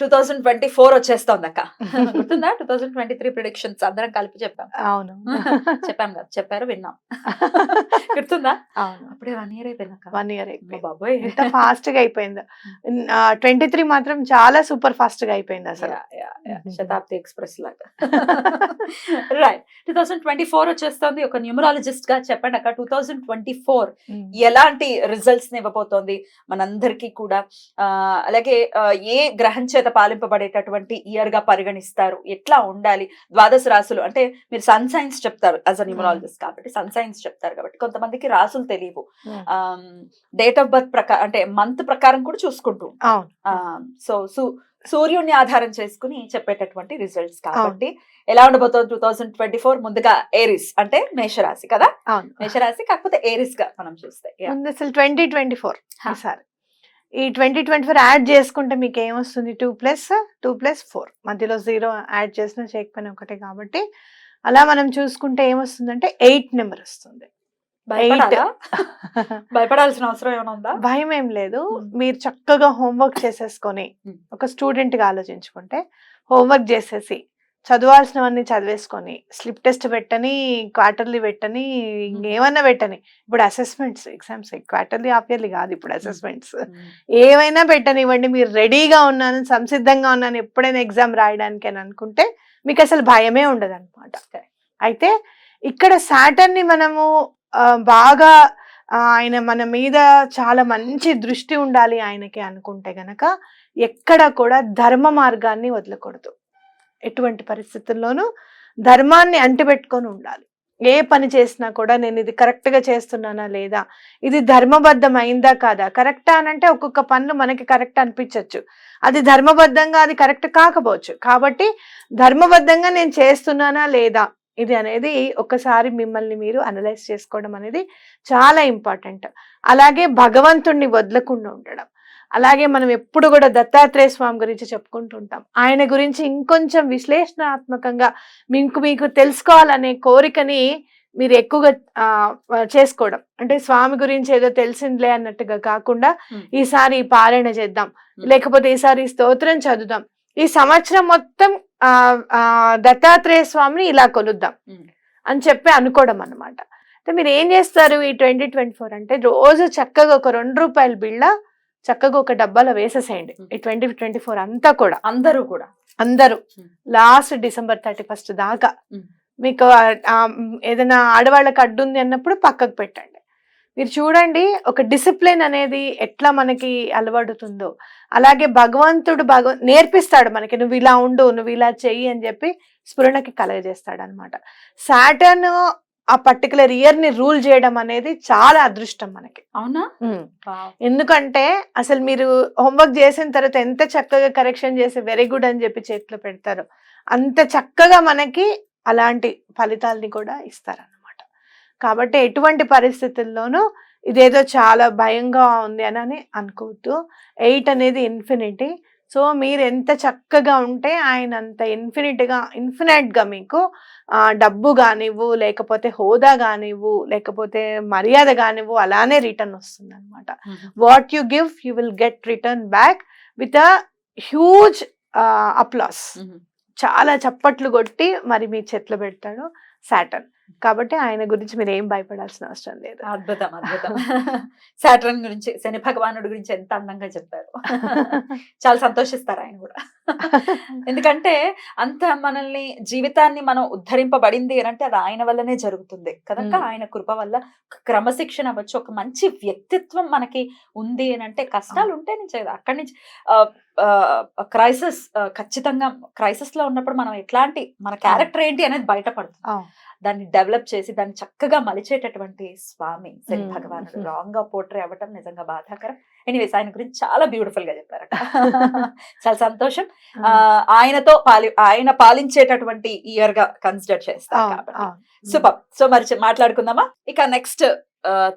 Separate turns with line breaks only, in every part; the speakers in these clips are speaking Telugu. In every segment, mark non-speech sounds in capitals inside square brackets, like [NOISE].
టూ థౌజండ్ ట్వంటీ ఫోర్ వచ్చేస్తోంది అక్క గుర్తుందా? Two thousand twenty three predictions అందరం కలిపి చెప్పాం.
అవును. [LAUGHS]
చెప్పాం కదా. చెప్పారు విన్నాం. [LAUGHS] గుర్తుందా?
అవును.
అప్పుడే వన్ ఇయర్ అయిపోయింది అక్క
వన్ ఇయర్ అయిపోయింది
బాబోయ్.
ఎంత ఫాస్ట్గా అయిపోయింది. ట్వంటీ త్రీ మాత్రం చాలా సూపర్ ఫాస్ట్గా అయిపోయింది అసలు.
శతాబ్ది ఎక్స్ప్రెస్ లాగా. Right two thousand twenty four వచ్చేస్తుంది. ఒక న్యూమరాలజిస్ట్గా చెప్పండి అక్క. Two thousand twenty four. ఎలాంటి రిజల్ట్స్ ఇవ్వబోతోంది? మనందరికీ కూడా. అలాగే ఏ గ్రహం చేత పాలింపబడేటటువంటి ఇయర్గా పరిగణిస్తారు. ఎట్లా ఉండాలి? ద్వాదశ రాసులు అంటే మీరు సన్ సైన్స్ చెప్తారు యాజ్ అ న్యూమరాలజిస్ట్ కాబట్టి సన్ సైన్స్ చెప్తారు కాబట్టి కొంతమందికి రాసులు తెలియవు. డేట్ ఆఫ్ బర్త్ ప్రకారం అంటే మంత్ ప్రకారం కూడా చూసుకుంటూ సో సు సూర్యుడిని ఆధారం చేసుకుని చెప్పేటటువంటి రిజల్ట్స్ కాబట్టి ఎలా ఉండబోతోంది టూ థౌసండ్ ట్వంటీ ఫోర్ ముందుగా ఏరిస్ అంటే మేషరాశి కదా? మేషరాశి కాకపోతే ఏరిస్గా మనం చూస్తే
అసలు ట్వంటీ ట్వంటీ ఫోర్
హా.
ఈ ట్వంటీ ట్వంటీ ఫోర్ యాడ్ చేసుకుంటే మీకు ఏమొస్తుంది two plus two plus four మధ్యలో జీరో యాడ్ చేసిన చేయకపోయినా ఒకటే కాబట్టి అలా మనం చూసుకుంటే ఏమొస్తుందంటే ఎయిట్ నెంబర్ వస్తుంది
భయపడాలా? [LAUGHS] భయపడాల్సిన అవసరం ఏమైనా ఉందా
భయం ఏం లేదు. మీరు చక్కగా హోంవర్క్ చేసేసుకొని. ఒక స్టూడెంట్గా ఆలోచించుకుంటే హోంవర్క్ చేసేసి చదవాల్సినవన్నీ చదివేసుకొని స్లిప్ టెస్ట్ పెట్టని క్వార్టర్లీ పెట్టని ఇంకేమన్నా పెట్టని. ఇప్పుడు assessments exams quarterly half yearly కాదు ఇప్పుడు అసెస్మెంట్స్. ఏమైనా పెట్టనివ్వండి మీరు రెడీగా ఉన్నాను సంసిద్ధంగా ఉన్నాను ఎప్పుడైనా ఎగ్జామ్ రాయడానికి అని అనుకుంటే మీకు అసలు భయమే ఉండదు అనమాట అయితే ఇక్కడ సాటర్న్ని మనము బాగా ఆయన మన మీద చాలా మంచి దృష్టి ఉండాలి ఆయనకి అనుకుంటే గనక ఎక్కడ కూడా ధర్మ మార్గాన్ని వదలకూడదు. ఎటువంటి పరిస్థితుల్లోనూ ధర్మాన్ని అంటిపెట్టుకొని ఉండాలి. ఏ పని చేసినా కూడా నేను ఇది కరెక్ట్గా చేస్తున్నానా లేదా? ఇది ధర్మబద్ధం అయిందా కాదా? కరెక్టా అని అంటే ఒక్కొక్క పనులు మనకి కరెక్ట్ అనిపించవచ్చు అది ధర్మబద్ధంగా అది కరెక్ట్ కాకపోవచ్చు. కాబట్టి ధర్మబద్ధంగా నేను చేస్తున్నానా లేదా? ఇది అనేది ఒకసారి మిమ్మల్ని మీరు అనలైజ్ చేసుకోవడం అనేది చాలా ఇంపార్టెంట్. అలాగే భగవంతుణ్ణి వదలకుండా ఉండడం. అలాగే మనం ఎప్పుడు కూడా దత్తాత్రేయ స్వామి గురించి చెప్పుకుంటుంటాం ఆయన గురించి ఇంకొంచెం విశ్లేషణాత్మకంగా మీకు మీకు తెలుసుకోవాలనే కోరికని మీరు ఎక్కువగా ఆ, చేసుకోవడం అంటే స్వామి గురించి ఏదో తెలిసిందిలే అన్నట్టుగా కాకుండా. ఈసారి పారాయణ చేద్దాం. లేకపోతే ఈసారి స్తోత్రం చదువుదాం ఈ సంవత్సరం మొత్తం దత్తాత్రేయ స్వామిని ఇలా కొలుద్దాం. అని చెప్పి అనుకోవడం అన్నమాట అంటే మీరు ఏం చేస్తారు ఈ ట్వంటీ ట్వంటీ ఫోర్ అంటే రోజు చక్కగా ఒక రెండు రూపాయల బిళ్ళ చక్కగా ఒక డబ్బాలో వేసేసేయండి. ఈ ట్వంటీ ట్వంటీ ఫోర్ అంతా కూడా.
అందరూ కూడా.
అందరూ. లాస్ట్ డిసెంబర్ థర్టీ ఫస్ట్ దాకా. మీకు ఏదైనా ఆడవాళ్ళకి అడ్డు ఉంది అన్నప్పుడు పక్కకు పెట్టండి. మీరు చూడండి ఒక డిసిప్లిన్ అనేది ఎట్లా మనకి అలవడుతుందో అలాగే భగవంతుడు భగవ నేర్పిస్తాడు మనకి నువ్వు ఇలా ఉండు నువ్వు ఇలా చెయ్యి అని చెప్పి స్ఫురణకి కలగజేస్తాడు అనమాట సాటర్న్ ఆ పర్టికులర్ ఇయర్ని రూల్ చేయడం అనేది చాలా అదృష్టం మనకి.
అవునా.
ఎందుకంటే అసలు మీరు హోంవర్క్ చేసిన తర్వాత ఎంత చక్కగా కరెక్షన్ చేసి వెరీ గుడ్ అని చెప్పి చేతిలో పెడతారో అంత చక్కగా మనకి అలాంటి ఫలితాలని కూడా ఇస్తారన్నమాట. కాబట్టి ఎటువంటి పరిస్థితుల్లోనూ ఇదేదో చాలా భయంగా ఉంది అని అని అనుకోవద్దు. ఎయిట్ అనేది ఇన్ఫినిటీ సో మీరు ఎంత చక్కగా ఉంటే ఆయన అంత ఇన్ఫినిట్గా ఇన్ఫినైట్గా మీకు డబ్బు కానివ్వు లేకపోతే హోదా కానివ్వు లేకపోతే మర్యాద కానివ్వు అలానే రిటర్న్ వస్తుంది అనమాట what you give you will get return back with a huge applause. చాలా చప్పట్లు కొట్టి మరి మీ చేతిలో పెడతాడు సాటర్న్. కాబట్టి ఆయన గురించి మీరు ఏం భయపడాల్సిన అవసరం లేదు.
అద్భుతం అద్భుతం. సాటర్న్ గురించి శని భగవానుడి గురించి ఎంత అందంగా చెప్పారు. [LAUGHS] చాలా సంతోషిస్తారు ఆయన కూడా. ఎందుకంటే అంత మనల్ని జీవితాన్ని మనం ఉద్ధరింపబడింది అని అంటే అది ఆయన వల్లనే జరుగుతుంది. కనుక. ఆయన కృప వల్ల క్రమశిక్షణ అవ్వచ్చు ఒక మంచి వ్యక్తిత్వం మనకి ఉంది అని అంటే కష్టాలు ఉంటే నుంచి అక్కడి నుంచి క్రైసిస్ ఖచ్చితంగా క్రైసిస్లో ఉన్నప్పుడు మనం ఎట్లాంటి మన క్యారెక్టర్ ఏంటి అనేది బయటపడుతుంది. దాన్ని డెవలప్ చేసి దాన్ని చక్కగా మలిచేటటువంటి స్వామి. శని. భగవానుడు రాంగ్గా పోట్రే అవ్వటం నిజంగా బాధాకరం. ఎనీవేస్ ఆయన గురించి చాలా బ్యూటిఫుల్గా చెప్పారు [LAUGHS] చాలా సంతోషం. ఆయనతో పాలి ఆయన పాలించేటటువంటి ఇయర్గా కన్సిడర్ చేస్తారు
అవును,
కాబట్టి.
అవును.
సూపర్ సో మరి మాట్లాడుకుందామా? ఇక నెక్స్ట్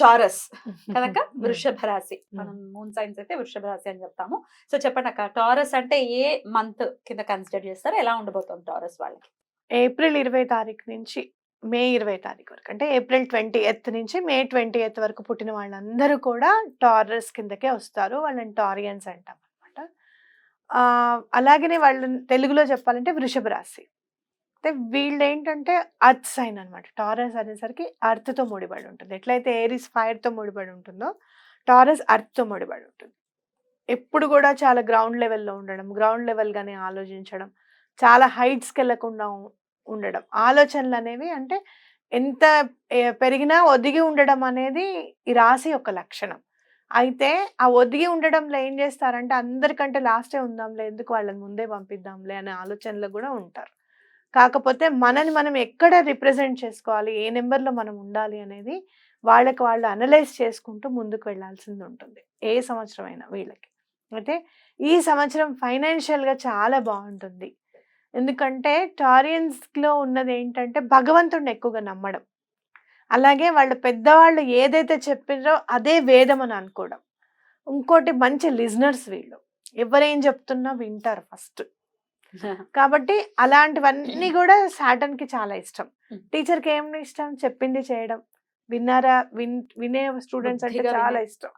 టారస్ [LAUGHS] కనుక వృషభ రాశి. మనం మూన్ సైన్స్ అయితే వృషభ రాశి అని చెప్తాము. సో చెప్పండి అక్క టారస్ అంటే ఏ మంత్ కింద కన్సిడర్ చేస్తారు? ఎలా ఉండబోతుంది టారస్ వాళ్ళకి?
ఏప్రిల్ ఇరవై తారీఖు నుంచి మే ఇరవై తారీఖు వరకు. అంటే ఏప్రిల్ ట్వంటీ ఎయిత్ నుంచి మే ట్వంటీ ఎత్ వరకు పుట్టిన వాళ్ళందరూ కూడా టారస్ కిందకే వస్తారు. వాళ్ళని టారియన్స్ అంటాం అనమాట అలాగనే వాళ్ళని తెలుగులో చెప్పాలంటే వృషభ రాశి. అయితే వీళ్ళు ఏంటంటే అర్త్ సైన్ అనమాట టారస్ అనేసరికి అర్త్తో ముడిపడి ఉంటుంది. ఎట్లయితే ఏరిస్ ఫైర్తో ముడిపడి ఉంటుందో టారస్ అర్త్తో ముడిపడి ఉంటుంది. ఎప్పుడు కూడా చాలా గ్రౌండ్ లెవెల్లో ఉండడం గ్రౌండ్ లెవెల్గానే ఆలోచించడం చాలా హైట్స్కి వెళ్ళకుండా ఉండడం. ఆలోచనలు అనేవి అంటే ఎంత పెరిగినా ఒదిగి ఉండడం అనేది ఈ రాశి యొక్క లక్షణం. అయితే ఆ ఒదిగి ఉండడంలో ఏం చేస్తారంటే అందరికంటే లాస్టే ఉందాంలే ఎందుకు వాళ్ళని ముందే పంపిద్దాంలే అనే ఆలోచనలు కూడా ఉంటారు. కాకపోతే మనని మనం ఎక్కడ రిప్రజెంట్ చేసుకోవాలి ఏ నెంబర్లో మనం ఉండాలి అనేది వాళ్ళకి వాళ్ళు అనలైజ్ చేసుకుంటూ ముందుకు వెళ్ళాల్సింది ఉంటుంది. ఏ సంవత్సరం అయినా వీళ్ళకి. అయితే ఈ సంవత్సరం ఫైనాన్షియల్గా చాలా బాగుంటుంది. ఎందుకంటే టారియన్స్లో ఉన్నది ఏంటంటే భగవంతుడిని ఎక్కువగా నమ్మడం. అలాగే వాళ్ళ పెద్దవాళ్ళు ఏదైతే చెప్పారో అదే వేదం అని అనుకోవడం. ఇంకోటి మంచి లిజనర్స్ వీళ్ళు. ఎవరేం చెప్తున్నా వింటారు ఫస్ట్. [LAUGHS] కాబట్టి అలాంటివన్నీ [CLEARS THROAT] కూడా సాటన్కి చాలా ఇష్టం.
Hmm.
టీచర్కి ఏం ఇష్టం? చెప్పింది చేయడం. విన్నారా? విన్ వినే స్టూడెంట్స్ అంటే చాలా ఇష్టం.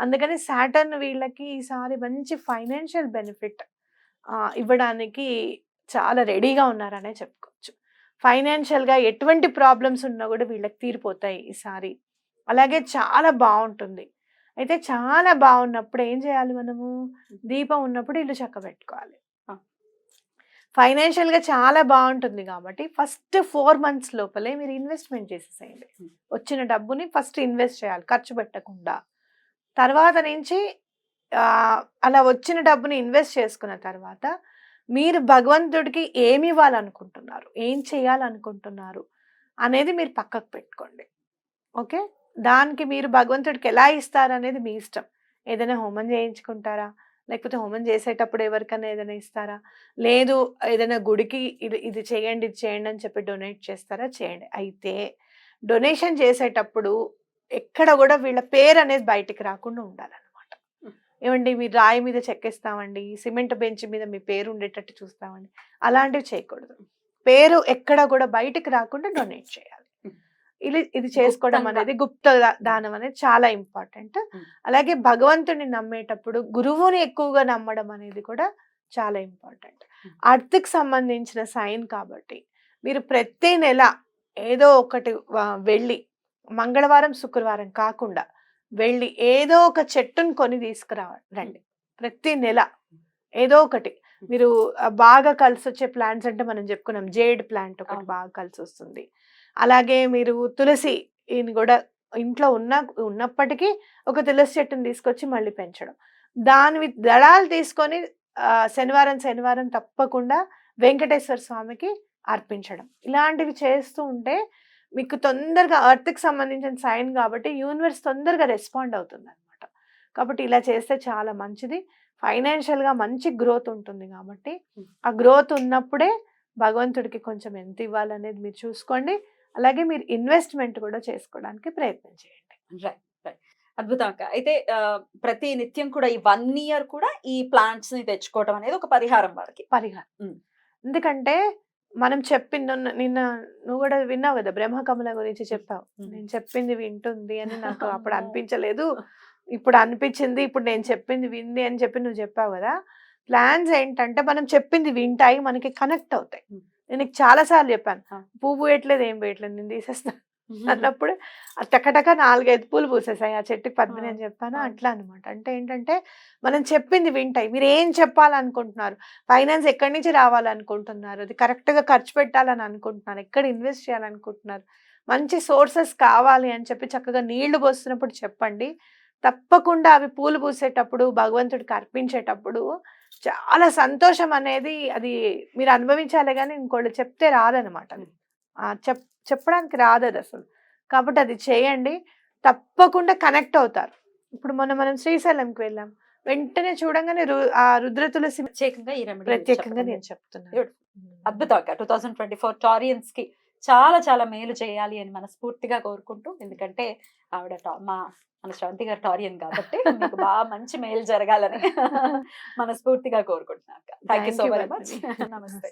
అందుకని సాటర్న్ వీళ్ళకి ఈసారి మంచి ఫైనాన్షియల్ బెనిఫిట్ ఇవ్వడానికి చాలా రెడీగా ఉన్నారనే చెప్పుకోవచ్చు. ఫైనాన్షియల్గా ఎటువంటి ప్రాబ్లమ్స్ ఉన్నా కూడా వీళ్ళకి తీరిపోతాయి ఈసారి అలాగే చాలా బాగుంటుంది అయితే చాలా బాగున్నప్పుడు ఏం చేయాలి మనము? దీపం ఉన్నప్పుడు ఇల్లు చక్క పెట్టుకోవాలి. ఫైనాన్షియల్గా చాలా బాగుంటుంది కాబట్టి ఫస్ట్ ఫోర్ మంత్స్ లోపలే మీరు ఇన్వెస్ట్మెంట్ చేసేసేయండి. వచ్చిన డబ్బుని ఫస్ట్ ఇన్వెస్ట్ చేయాలి ఖర్చు పెట్టకుండా. తర్వాత నుంచి అలా వచ్చిన డబ్బుని ఇన్వెస్ట్ చేసుకున్న తర్వాత మీరు భగవంతుడికి ఏమి ఇవ్వాలనుకుంటున్నారు? ఏం చేయాలనుకుంటున్నారు? అనేది మీరు పక్కకు పెట్టుకోండి. ఓకే? దానికి మీరు భగవంతుడికి ఎలా ఇస్తారు అనేది మీ ఇష్టం. ఏదైనా హోమం చేయించుకుంటారా? లేకపోతే హోమం చేసేటప్పుడు ఎవరికైనా ఏదైనా ఇస్తారా? లేదు ఏదైనా గుడికి ఇది ఇది చేయండి ఇది చేయండి అని చెప్పి డొనేట్ చేస్తారా? చేయండి. అయితే డొనేషన్ చేసేటప్పుడు ఎక్కడ కూడా వీళ్ళ పేరు అనేది బయటికి రాకుండా ఉండాలన్నమాట. ఏమండి మీరు రాయి మీద చెక్కిస్తామండి సిమెంట్ బెంచ్ మీద మీ పేరు ఉండేటట్టు చూస్తామండి అలాంటివి చేయకూడదు పేరు ఎక్కడ కూడా బయటికి రాకుండా డొనేట్ చేయాలి. ఇది ఇది చేసుకోవడం. అనేది గుప్త దానం అనేది చాలా ఇంపార్టెంట్. అలాగే భగవంతుని నమ్మేటప్పుడు గురువుని ఎక్కువగా నమ్మడం అనేది కూడా చాలా ఇంపార్టెంట్. అర్థకి సంబంధించిన సైన్ కాబట్టి మీరు ప్రతి నెల ఏదో ఒకటి వెళ్ళి మంగళవారం శుక్రవారం కాకుండా వెళ్ళి ఏదో ఒక చెట్టును కొని తీసుకురావండి. ప్రతి నెల ఏదో ఒకటి. మీరు బాగా కలిసి వచ్చే ప్లాంట్స్ అంటే మనం చెప్పుకున్నాం జేడ్ ప్లాంట్ ఒకటి. బాగా కలిసి వస్తుంది అలాగే మీరు తులసి ఈయన కూడా ఇంట్లో ఉన్న ఉన్నప్పటికీ ఒక తులసి చెట్టుని తీసుకొచ్చి మళ్ళీ పెంచడం. దాని దళాలు తీసుకొని శనివారం శనివారం తప్పకుండా వెంకటేశ్వర స్వామికి అర్పించడం. ఇలాంటివి చేస్తూ ఉంటే మీకు తొందరగా ఎర్త్కి సంబంధించిన సైన్ కాబట్టి యూనివర్స్ తొందరగా రెస్పాండ్ అవుతుంది అనమాట కాబట్టి ఇలా చేస్తే చాలా మంచిది. ఫైనాన్షియల్గా మంచి గ్రోత్ ఉంటుంది కాబట్టి ఆ గ్రోత్ ఉన్నప్పుడే భగవంతుడికి కొంచెం ఎంత ఇవ్వాలనేది మీరు చూసుకోండి. అలాగే మీరు ఇన్వెస్ట్మెంట్ కూడా చేసుకోవడానికి ప్రయత్నం చేయండి.
రైట్ రైట్ అద్భుతం అక్క. అయితే ప్రతి నిత్యం కూడా ఈ వన్ ఇయర్ కూడా ఈ ప్లాంట్స్ని తెచ్చుకోవడం అనేది ఒక పరిహారం వాళ్ళకి.
పరిహారం. ఎందుకంటే మనం చెప్పింది నిన్న నువ్వు కూడా విన్నావు కదా బ్రహ్మకమల గురించి చెప్పావు. నేను చెప్పింది వింటుంది అని నాకు అప్పుడు. అనిపించలేదు ఇప్పుడు అనిపించింది ఇప్పుడు నేను చెప్పింది వింది అని చెప్పి నువ్వు చెప్పావు కదా ప్లాన్స్ ఏంటంటే మనం చెప్పింది వింటాయి మనకి కనెక్ట్ అవుతాయి. నేను చాలా సార్లు చెప్పాను. పువ్వు వేయట్లేదు ఏం వేయట్లేదు నేను తీసేస్తాను [LAUGHS] అన్నప్పుడు టకటక నాలుగైదు పూలు పూసేసాయి. ఆ చెట్టుకి పద్మిని అని చెప్పాను. అట్లా అనమాట అంటే ఏంటంటే మనం చెప్పింది వింటాయి. మీరు ఏం చెప్పాలనుకుంటున్నారు? ఫైనాన్స్ ఎక్కడి నుంచి రావాలనుకుంటున్నారు? అది correct గా ఖర్చు పెట్టాలని అనుకుంటున్నారు? ఎక్కడ ఇన్వెస్ట్ చేయాలనుకుంటున్నారు? మంచి సోర్సెస్ కావాలి అని చెప్పి చక్కగా నీళ్ళు పోస్తున్నప్పుడు చెప్పండి. తప్పకుండా అవి పూలు పూసేటప్పుడు భగవంతుడికి అర్పించేటప్పుడు చాలా సంతోషం అనేది అది మీరు అనుభవించాలి కానీ ఇంకోళ్ళు చెప్తే రాదనమాట చెప్ చెప్పడానికి రాదు అది అసలు కాబట్టి అది చేయండి. తప్పకుండా కనెక్ట్ అవుతారు. ఇప్పుడు మొన్న మనం శ్రీశైలంకి వెళ్ళాం. వెంటనే చూడంగానే ఆ రుద్ర తులసి
ప్రత్యేకంగా
నేను చెప్తున్నాను.
Beautiful. అద్భుతం అక్క టూ థౌసండ్ ట్వంటీ ఫోర్ టారియన్స్కి చాలా చాలా మేలు చేయాలి అని మనస్ఫూర్తిగా కోరుకుంటూ ఎందుకంటే ఆవిడ మా మన శ్రవంతి గారు టారియన్ కాబట్టి మీకు బాగా మంచి మేలు జరగాలని [LAUGHS] మనస్ఫూర్తిగా కోరుకుంటున్నాను. Thank you so very much. నమస్తే